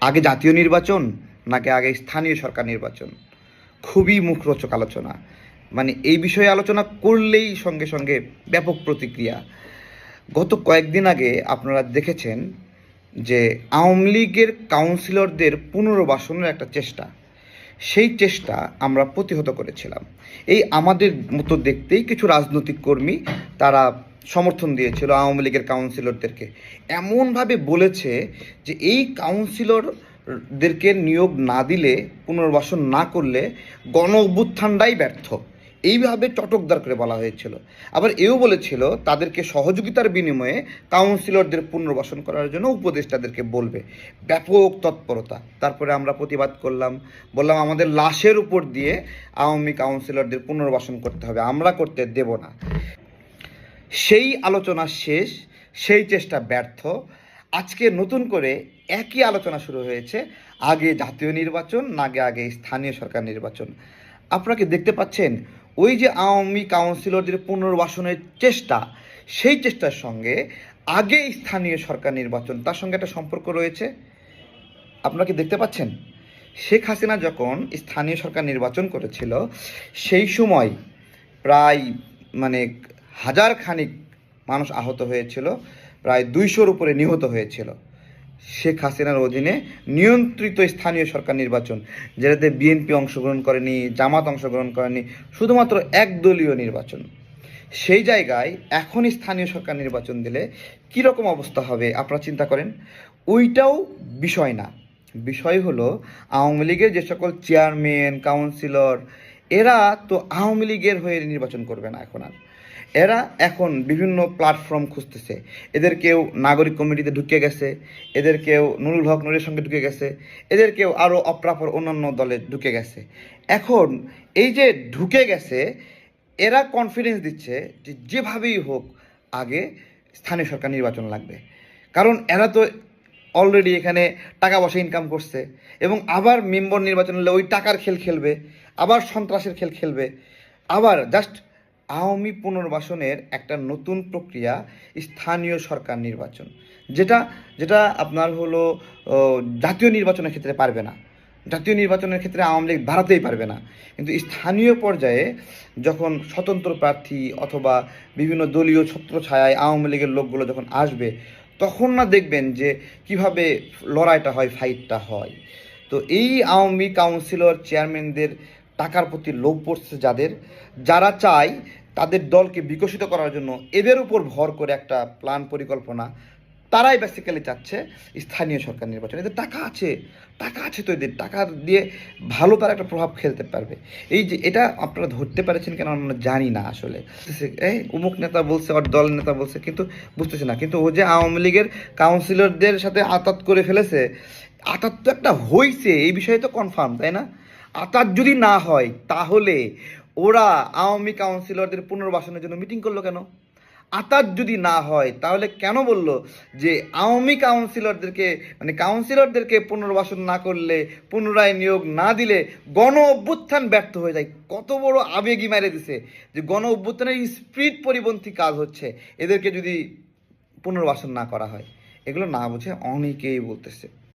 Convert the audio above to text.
আগে জাতীয় নির্বাচন নাকি আগে স্থানীয় সরকার নির্বাচন? খুবই মুখরোচক আলোচনা। মানে এই বিষয়ে আলোচনা করলেই সঙ্গে সঙ্গে ব্যাপক প্রতিক্রিয়া। গত কয়েকদিন আগে আপনারা দেখেছেন যে আওয়ামী লীগের কাউন্সিলরদের পুনর্বাসনের একটা চেষ্টা। সেই চেষ্টা আমরা প্রতিহত করেছিলাম। এই আমাদের মতো দেখতেই কিছু রাজনৈতিক কর্মী তারা সমর্থন দিয়েছিল আওয়ামী লীগের কাউন্সিলরদেরকে এমনভাবে বলেছে যে এই কাউন্সিলরদেরকে নিয়োগ না দিলে, পুনর্বাসন না করলে গণ অভ্যুত্থানটাই ব্যর্থ। এইভাবে চটকদার করে বলা হয়েছিল। আবার এও বলেছিল, তাদেরকে সহযোগিতার বিনিময়ে কাউন্সিলরদের পুনর্বাসন করার জন্য উপদেষ্টাদেরকে বলবে। ব্যাপক তৎপরতা। তারপরে আমরা প্রতিবাদ করলাম। বললাম, আমাদের লাশের উপর দিয়ে আওয়ামী কাউন্সিলরদের পুনর্বাসন করতে হবে। আমরা করতে দেব না। সেই আলোচনা শেষ, সেই চেষ্টা ব্যর্থ। আজকে নতুন করে একই আলোচনা শুরু হয়েছে, আগে জাতীয় নির্বাচন নাগে আগে আগে স্থানীয় সরকার নির্বাচন। আপনারা কি দেখতে পাচ্ছেন? ওই যে আওয়ামী কাউন্সিলরদের পুনর্বাসনের চেষ্টা, সেই চেষ্টার সঙ্গে আগে স্থানীয় সরকার নির্বাচন, তার সঙ্গে একটা সম্পর্ক রয়েছে। আপনারা কি দেখতে পাচ্ছেন? শেখ হাসিনা যখন স্থানীয় সরকার নির্বাচন করেছিল, সেই সময় প্রায় মানে হাজার খানিক মানুষ আহত হয়েছিল, প্রায় দুইশোর উপরে নিহত হয়েছিল। শেখ হাসিনার অধীনে নিয়ন্ত্রিত স্থানীয় সরকার নির্বাচন, যেটাতে বিএনপি অংশগ্রহণ করেনি, জামাত অংশগ্রহণ করেনি, শুধুমাত্র একদলীয় নির্বাচন। সেই জায়গায় এখন স্থানীয় সরকার নির্বাচন দিলে কী রকম অবস্থা হবে, আপনারা চিন্তা করেন? ওইটাও বিষয় না। বিষয় হলো, আওয়ামী লীগের যে সকল চেয়ারম্যান, কাউন্সিলর এরা তো আওয়ামী লীগের হয়ে নির্বাচন করবে না এখন আর। এরা এখন বিভিন্ন প্ল্যাটফর্ম খুঁজতেছে। এদের কেউ নাগরিক কমিটিতে ঢুকে গেছে, এদের কেউ নুরুল হক নুরের সঙ্গে ঢুকে গেছে, এদের কেউ আরও অপ্রাপর অন্যান্য দলে ঢুকে গেছে। এখন এই যে ঢুকে গেছে, এরা কনফিডেন্স দিচ্ছে যে যেভাবেই হোক আগে স্থানীয় সরকার নির্বাচন লাগবে। কারণ এরা তো অলরেডি এখানে টাকা পয়সা ইনকাম করছে এবং আবার মেম্বার নির্বাচন হলে ওই টাকার খেল খেলবে। আবার সন্ত্রাসের খেল খেলবে। আবার জাস্ট আওয়ামী পুনর্বাসনের একটা নতুন প্রক্রিয়া স্থানীয় সরকার নির্বাচন। যেটা যেটা আপনার হলো জাতীয় নির্বাচনের ক্ষেত্রে পারবে না। জাতীয় নির্বাচনের ক্ষেত্রে আওয়ামী লীগ দাঁড়াতেই পারবে না। কিন্তু স্থানীয় পর্যায়ে যখন স্বতন্ত্র প্রার্থী অথবা বিভিন্ন দলীয় ছত্রছায়ায় আওয়ামী লীগের লোকগুলো যখন আসবে, তখন না দেখবেন যে কীভাবে লড়াইটা হয় ফাইটটা হয়। তো এই আওয়ামী কাউন্সিলর চেয়ারম্যানদের টাকার প্রতি লোভ পড়ছে যাদের, যারা চায় তাদের দলকে বিকশিত করার জন্য এদের উপর ভর করে একটা প্ল্যান পরিকল্পনা, তারাই বেসিক্যালি চাচ্ছে স্থানীয় সরকার নির্বাচন। এদের টাকা আছে টাকা আছে তো এদের, টাকা দিয়ে ভালো তারা একটা প্রভাব খেলতে পারবে। এই যে এটা আপনারা ধরতে পেরেছেন কেন আমরা জানি না আসলে। এই অমুক নেতা বলছে আর দল নেতা বলছে, কিন্তু বুঝতেছে না। কিন্তু ও যে আওয়ামী লীগের কাউন্সিলরদের সাথে আতাত করে ফেলেছে, আতাত তো একটা হয়েছে এই বিষয়ে তো কনফার্ম তাই না? আতাত যদি না হয়, তাহলে ওরা আওয়ামী কাউন্সিলরদের পুনর্বাসনের জন্য মিটিং করল কেন? আতাত যদি না হয়, তাহলে কেন বলল যে আওয়ামী কাউন্সিলরদেরকে মানে কাউন্সিলরদেরকে পুনর্বাসন না করলে, পুনরায় নিয়োগ না দিলে গণ অভ্যুত্থান ব্যর্থ হয়ে যায়? কত বড় আবেগই মেরে দিছে যে গণ অভ্যুত্থানের স্পিড পরিপন্থী কাজ হচ্ছে, এদেরকে যদি পুনর্বাসন না করা হয়। এগুলো না বুঝে অনেকেই বলতেছে।